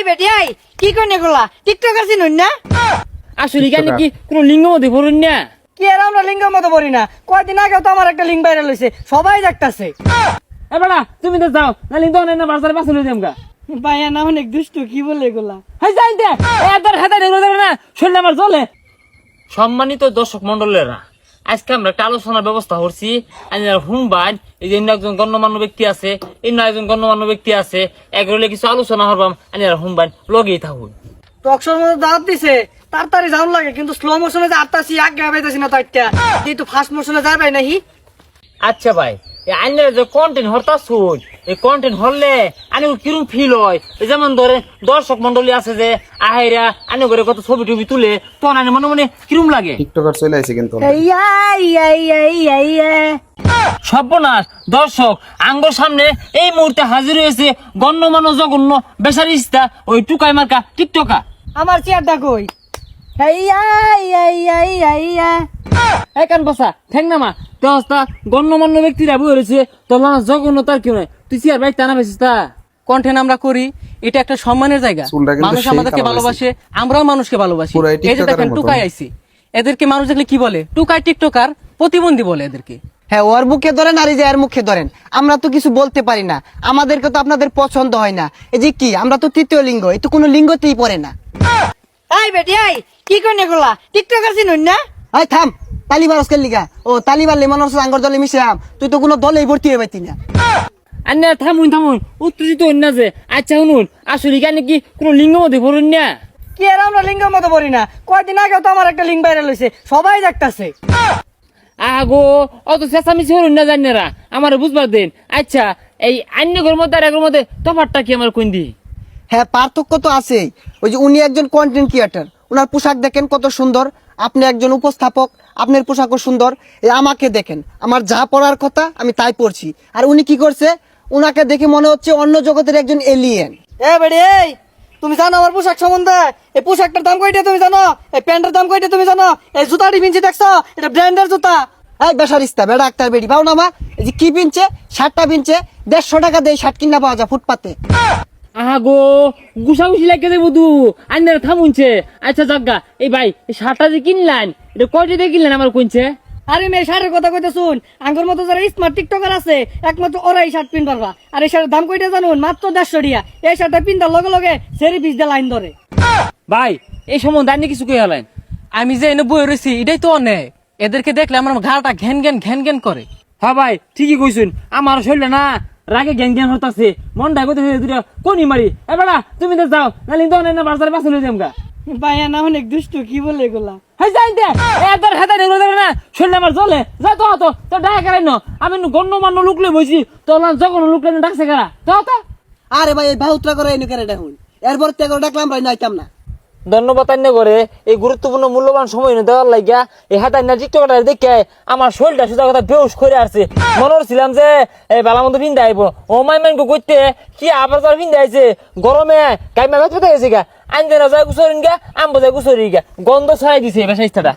এই বেটি এই কি কইনে গুলা? টিকটক আছি না? আসলে কেন কি কোনো লিঙ্গ মধ্যে ভরুন না? কি আর আমরা লিঙ্গের মতো পড়ি না? কয়দিন আগে তো আমার একটা লিঙ্গ বাইরে লইছে সবাই দেখতাছে। এ বেড়া তুমি তো যাও না লিঙ্গ না বাজারে বাসে লই যামগা ভাইয়া না অনেক দুষ্ট কি বলে এগুলা? হাই যাই দে এদার হাতে দেখল না শরীর আমার চলে সম্মানিত দর্শক মন্ডলেরা আজকে আমরা একটা আলোচনার ব্যবস্থা করছি। হুনবান এই যে অন্য একজন গণ্যমান্য ব্যক্তি আছে ইন্ন একজন গণ্যমান্য ব্যক্তি আছে এগুলো কিছু আলোচনা করবাম। আমি আর হুনবান লগেই থাকুন। টকশোর মতো দাঁত দিছে তাড়াতাড়ি যাওন লাগে কিন্তু স্লো মোশনে যে আটতাছি আগে পাইতাছি না তাইটা কিন্তু ফাস্ট মোশনে যাই পাই নাহি। আচ্ছা ভাই আইনের যে কন্টেন্ট হরতাস এই কন্টেন্ট হরলে আনি কিরম ফিল হয়? এই যেমন ধরে দর্শক মন্ডলী আছে যে আহেরা আনি করে কত ছবি টবি তুলে তখন আনি মনে মনে কিরম লাগে? টিকটকার চলে আসে কিন্তু সর্বনাশ দর্শক আঙ্গর সামনে এই মুহূর্তে হাজির হয়েছে গণ্যমান্য জঘন্য বেসারিস্তা ওই টুকাই মার্কা টিকটকা আমার চেয়ারটা কই? কান বসা ঠেং নামা। দশটা গণ্যমান্য ব্যক্তিরা বই রয়েছে। তোর জঘন্য কেউ নয়? তুই চেয়ার বাইক টানা পেয়েছিস তা? কন্টেন্ট আমরা করি এটা একটা সম্মানের জায়গা। মানুষ আমাদেরকে ভালোবাসে আমরাও মানুষকে ভালোবাসি। এই যে দেখেন টুকাই আইছি এদেরকে মানুষ দেখলে কি বলে? টুকাই টিকটকার প্রতিবন্ধী বলে এদেরকে। হ্যাঁ ওর মুখে ধরেন আর এই যে এর মুখে ধরেন আমরা তো কিছু বলতে পারি না। আমাদেরকে তো আপনাদের পছন্দ হয় না। এই যে কি আমরা তো তৃতীয় লিঙ্গ এই তো কোনো লিঙ্গতেই পড়ে না। বেটি এই কি কইনে গুলা টিকটক আছি নই না? থাম লিগা। ও আঙ্গর দলে মিশাম তুই তো কোনো দলেই ভর্তি হয়ে পাইতি না। আন্না থামুন থামুন। উত্তেজিত হন না যে। আচ্ছা শুনুন আসলে কেন কি কোনো লিঙ্গ মধ্যে ভরুন না? কি আর আমরা লিঙ্গের মতো পড়ি না? কয়দিন আগে তো আমার একটা লিঙ্গ সবাই দেখতাছে। আগো অত চেঁচামেচি হরুন না জানেরা। আমার বুঝবার দিন। আচ্ছা এই আন্য ঘর মধ্যে আর একের মধ্যে তফাতটা কি আমার কোন হ্যাঁ পার্থক্য তো আছেই। ওই যে উনি একজন কন্টেন্ট ক্রিয়েটার ওনার পোশাক দেখেন কত সুন্দর। আপনি একজন উপস্থাপক আপনার পোশাকও সুন্দর। এই আমাকে দেখেন। আমার যা পড়ার কথা আমি তাই পড়ছি আর উনি কি করছে? উনাকে দেখে মনে হচ্ছে অন্য জগতের একজন এলিয়েন এ বেড়ি তুমি জানো আমার পোশাক সম্বন্ধে? এই পোশাকটার দাম কয়টা তুমি জানো? এই প্যান্টের দাম কয়টা তুমি জানো? এই জুতাটি পিনছি দেখছ? এটা ব্র্যান্ডের জুতা। এই বেসারিস্তা বেড়া ডাক্তার বেড়ি পাও না মা? এই যে কি পিনছে? শার্টটা পিনছে? দেড়শো টাকা দিয়ে শার্ট কিনা পাওয়া যায় ফুটপাতে। আগো গুসাগুসি লাগে দেবো দু। আন্নারা থামুনছে। আচ্ছা জাগা এই ভাই এই শার্টটা যে কিনলেন এটা কয়টা দিয়ে কিনলেন আমার কোনছে আরে মেয়ে শার্টের কথা কইতে শুন। আঙ্গুর মতো যারা স্মার্ট টিকটকার আছে একমাত্র ওরাই শার্ট পিন পারবা আর এই শার্টের দাম কয়টা জানুন? মাত্র দেড়শো টিয়া এই শার্টটা পিনটার লগে লগে সেরি পিস দিয়ে লাইন ধরে। ভাই এই সম্বন্ধে আন্নি কিছু কই হলেন আমি যে এনে বই রয়েছি এটাই তো অনেক এদেরকে দেখলে আমার ঘাড়টা ঘ্যান ঘ্যান ঘ্যান ঘ্যান করে। হ্যাঁ ভাই ঠিকই কইছুন। আমার শরীরে না রাগে জ্ঞান জ্ঞান হতাছে মন মনটা কইতে দুটা কোনি মারি। এ বেড়া তুমি তো যাও নালি তো না বাজারে বাসে লই যামগা ভাইয়া না অনেক দুষ্ট কি বলে এগুলা? হাই যাই দে এদার হাতে দেখল দেখো না? শরীরে আমার চলে যা তো তো তো ডাকা করাই ন? আমি গণ্যমান্য লুকলে বইছি। তো না যখন লুকলে ডাকছে কারা? তো তো। আরে ভাই এই বাহুত্রা করে এনে কেন দেখুন এরপর ত্যাগ ডাকলাম ভাই নাইতাম না। ধন্যবাদ করে। এই গুরুত্বপূর্ণ মূল্যবান সময় নিয়ে দেওয়ার লাগিয়া এই হাতে আন্না টিকটকটা দেখে আমার শরীরটা সুযোগ কথা বেউস করে আসছে। মনে হচ্ছিলাম যে এই বেলা মতো ভিন্দা আইব। ও মাই মাইনকে করতে কি আবার যার পিন্দা আইছে? গরমে কাইমা ভাত গেছে গা। আনতে না যায় গুছরিন গা, আম বোঝায় গুছরি গা। গন্ধ ছড়াই দিছে এই বেসাইস্তাটা।